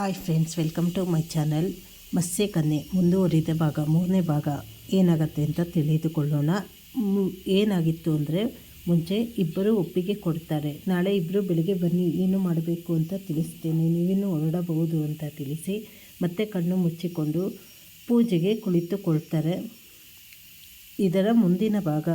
Hi friends welcome to my channel ಮತ್ಸ್ಯ ಕನ್ನೆ ಮುಂದುವರಿದ ಭಾಗ, ಮೂರನೇ ಭಾಗ. ಏನಾಗತ್ತೆ ಅಂತ ತಿಳಿದುಕೊಳ್ಳೋಣ. ಏನಾಗಿತ್ತು ಅಂದರೆ ಮುಂಚೆ ಇಬ್ಬರು ಒಪ್ಪಿಗೆ ಕೊಡ್ತಾರೆ. ನಾಳೆ ಇಬ್ಬರು ಬೆಳಿಗ್ಗೆ ಬನ್ನಿ, ಏನು ಮಾಡಬೇಕು ಅಂತ ತಿಳಿಸ್ತೇನೆ. ನೀವೇನು ಹೊರಡಬಹುದು ಅಂತ ತಿಳಿಸಿ, ಮತ್ತೆ ಕಣ್ಣು ಮುಚ್ಚಿಕೊಂಡು ಪೂಜೆಗೆ ಕುಳಿತುಕೊಳ್ತಾರೆ. ಇದರ ಮುಂದಿನ ಭಾಗ.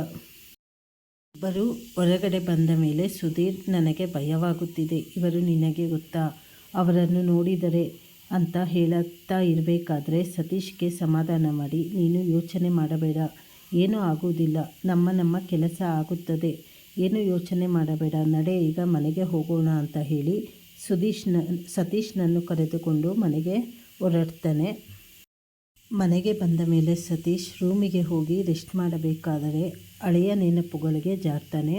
ಇಬ್ಬರು ಹೊರಗಡೆ ಬಂದ ಮೇಲೆ ಸುಧೀರ್ ನನಗೆ ಭಯವಾಗುತ್ತಿದೆ. ಇವರು ನಿನಗೆ ಗೊತ್ತಾ? ಅವರನ್ನು ನೋಡಿದರೆ ಅಂತ ಹೇಳುತ್ತಾ ಇರಬೇಕಾದ್ರೆ ಸತೀಶ್ಗೆ ಸಮಾಧಾನ ಮಾಡಿ, ನೀನು ಯೋಚನೆ ಮಾಡಬೇಡ. ಏನೂ ಆಗುವುದಿಲ್ಲ. ನಮ್ಮ ನಮ್ಮ ಕೆಲಸ ಆಗುತ್ತದೆ. ಏನು ಯೋಚನೆ ಮಾಡಬೇಡ. ನಡೆ, ಈಗ ಮನೆಗೆ ಹೋಗೋಣ ಅಂತ ಹೇಳಿ ಸುದೀಶ್ನ, ಸತೀಶ್ನನ್ನು ಕರೆದುಕೊಂಡು ಮನೆಗೆ ಹೊರಡ್ತಾನೆ. ಮನೆಗೆ ಬಂದ ಮೇಲೆ ಸತೀಶ್ ರೂಮಿಗೆ ಹೋಗಿ ರೆಸ್ಟ್ ಮಾಡಬೇಕಾದರೆ ಹಳೆಯ ನೆನಪುಗಳಿಗೆ ಜಾರ್ತಾನೆ.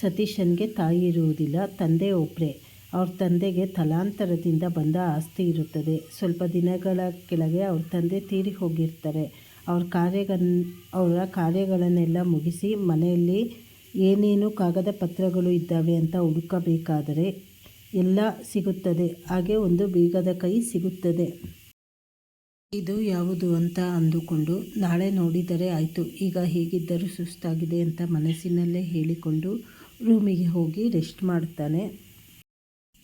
ಸತೀಶನ್ಗೆ ತಾಯಿ ಇರುವುದಿಲ್ಲ, ತಂದೆ ಒಬ್ಬರೇ ಅವ್ರ ತಂದೆಗೆ ತಲಾಂತರದಿಂದ ಬಂದ ಆಸ್ತಿ ಇರುತ್ತದೆ. ಸ್ವಲ್ಪ ದಿನಗಳ ಕೆಳಗೆ ಅವ್ರ ತಂದೆ ತೀರಿ ಹೋಗಿರ್ತಾರೆ. ಅವ್ರ ಕಾರ್ಯಗನ್, ಅವರ ಕಾರ್ಯಗಳನ್ನೆಲ್ಲ ಮುಗಿಸಿ ಮನೆಯಲ್ಲಿ ಏನೇನು ಕಾಗದ ಪತ್ರಗಳು ಇದ್ದಾವೆ ಅಂತ ಹುಡುಕಬೇಕಾದರೆ ಎಲ್ಲ ಸಿಗುತ್ತದೆ. ಹಾಗೆ ಒಂದು ಬೀಗದ ಕೈ ಸಿಗುತ್ತದೆ. ಇದು ಯಾವುದು ಅಂತ ಅಂದುಕೊಂಡು ನಾಳೆ ನೋಡಿದರೆ ಆಯಿತು. ಈಗ ಹೇಗಿದ್ದರೂ ಸುಸ್ತಾಗಿದೆ ಅಂತ ಮನಸ್ಸಿನಲ್ಲೇ ಹೇಳಿಕೊಂಡು ರೂಮಿಗೆ ಹೋಗಿ ರೆಸ್ಟ್ ಮಾಡ್ತಾನೆ.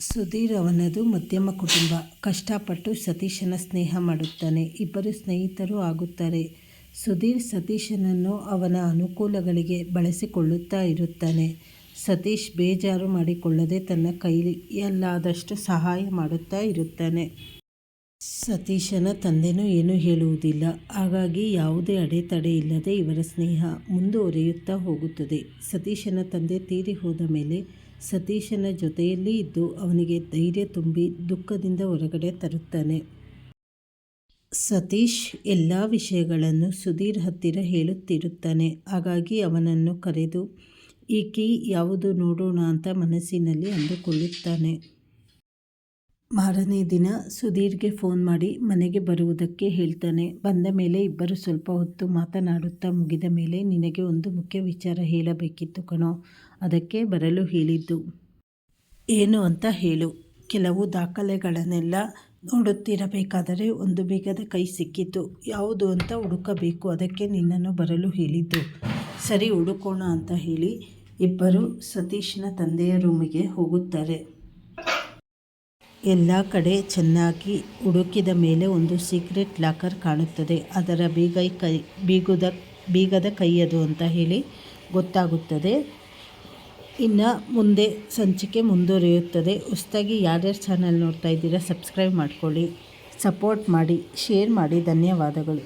ಸುಧೀರ್ ಅವನದು ಮಧ್ಯಮ ಕುಟುಂಬ. ಕಷ್ಟಪಟ್ಟು ಸತೀಶನ ಸ್ನೇಹ ಮಾಡುತ್ತಾನೆ. ಇಬ್ಬರು ಸ್ನೇಹಿತರು ಆಗುತ್ತಾರೆ. ಸುಧೀರ್ ಸತೀಶನನ್ನು ಅವನ ಅನುಕೂಲಗಳಿಗೆ ಬಳಸಿಕೊಳ್ಳುತ್ತಾ ಇರುತ್ತಾನೆ. ಸತೀಶ್ ಬೇಜಾರು ಮಾಡಿಕೊಳ್ಳದೆ ತನ್ನ ಕೈಯಲ್ಲಾದಷ್ಟು ಸಹಾಯ ಮಾಡುತ್ತಾ ಇರುತ್ತಾನೆ. ಸತೀಶನ ತಂದೆನೂ ಏನೂ ಹೇಳುವುದಿಲ್ಲ. ಹಾಗಾಗಿ ಯಾವುದೇ ಅಡೆತಡೆ ಇಲ್ಲದೆ ಇವರ ಸ್ನೇಹ ಮುಂದುವರಿಯುತ್ತಾ ಹೋಗುತ್ತದೆ. ಸತೀಶನ ತಂದೆ ತೀರಿ ಹೋದ ಮೇಲೆ ಸತೀಶನ ಜೊತೆಯಲ್ಲಿ ಇದ್ದು ಅವನಿಗೆ ಧೈರ್ಯ ತುಂಬಿ ದುಃಖದಿಂದ ಹೊರಗಡೆ ತರುತ್ತಾನೆ. ಸತೀಶ್ ಎಲ್ಲ ವಿಷಯಗಳನ್ನು ಸುಧೀರ್ ಹತ್ತಿರ ಹೇಳುತ್ತಿರುತ್ತಾನೆ. ಹಾಗಾಗಿ ಅವನನ್ನು ಕರೆದು ಈ ಯಾವುದು ನೋಡೋಣ ಅಂತ ಮನಸ್ಸಿನಲ್ಲಿ ಅಂದುಕೊಳ್ಳುತ್ತಾನೆ. ಮಾರನೇ ದಿನ ಸುಧೀರ್ಗೆ ಫೋನ್ ಮಾಡಿ ಮನೆಗೆ ಬರುವುದಕ್ಕೆ ಹೇಳ್ತಾನೆ. ಬಂದ ಮೇಲೆ ಇಬ್ಬರು ಸ್ವಲ್ಪ ಹೊತ್ತು ಮಾತನಾಡುತ್ತಾ ಮುಗಿದ ಮೇಲೆ ನಿನಗೆ ಒಂದು ಮುಖ್ಯ ವಿಚಾರ ಹೇಳಬೇಕಿತ್ತು ಕಣೋ. ಅದಕ್ಕೆ ಬರಲು ಹೇಳಿದ್ದು, ಏನು ಅಂತ ಹೇಳು. ಕೆಲವು ದಾಖಲೆಗಳನ್ನೆಲ್ಲ ನೋಡುತ್ತಿರಬೇಕಾದರೆ ಒಂದು ಬೇಗದ ಕೈ ಸಿಕ್ಕಿತು. ಯಾವುದು ಅಂತ ಹುಡುಕಬೇಕು. ಅದಕ್ಕೆ ನಿನ್ನನ್ನು ಬರಲು ಹೇಳಿದ್ದು. ಸರಿ ಹುಡುಕೋಣ ಅಂತ ಹೇಳಿ ಇಬ್ಬರು ಸತೀಶ್ನ ತಂದೆಯ ರೂಮಿಗೆ ಹೋಗುತ್ತಾರೆ. ಎಲ್ಲ ಕಡೆ ಚೆನ್ನಾಗಿ ಹುಡುಕಿದ ಮೇಲೆ ಒಂದು ಸೀಕ್ರೆಟ್ ಲಾಕರ್ ಕಾಣುತ್ತದೆ. ಅದರ ಬೀಗ ಕೈ, ಬೀಗದ ಬೀಗದ ಕೈಯದು ಅಂತ ಹೇಳಿ ಗೊತ್ತಾಗುತ್ತದೆ. ಇನ್ನು ಮುಂದೆ ಸಂಚಿಕೆ ಮುಂದುವರಿಯುತ್ತದೆ. ಹೊಸ್ದಾಗಿ ಯಾರ್ಯಾರು ಚಾನಲ್ ನೋಡ್ತಾ ಇದ್ದೀರಾ ಸಬ್ಸ್ಕ್ರೈಬ್ ಮಾಡ್ಕೊಳ್ಳಿ ಸಪೋರ್ಟ್ ಮಾಡಿ ಶೇರ್ ಮಾಡಿ. ಧನ್ಯವಾದಗಳು.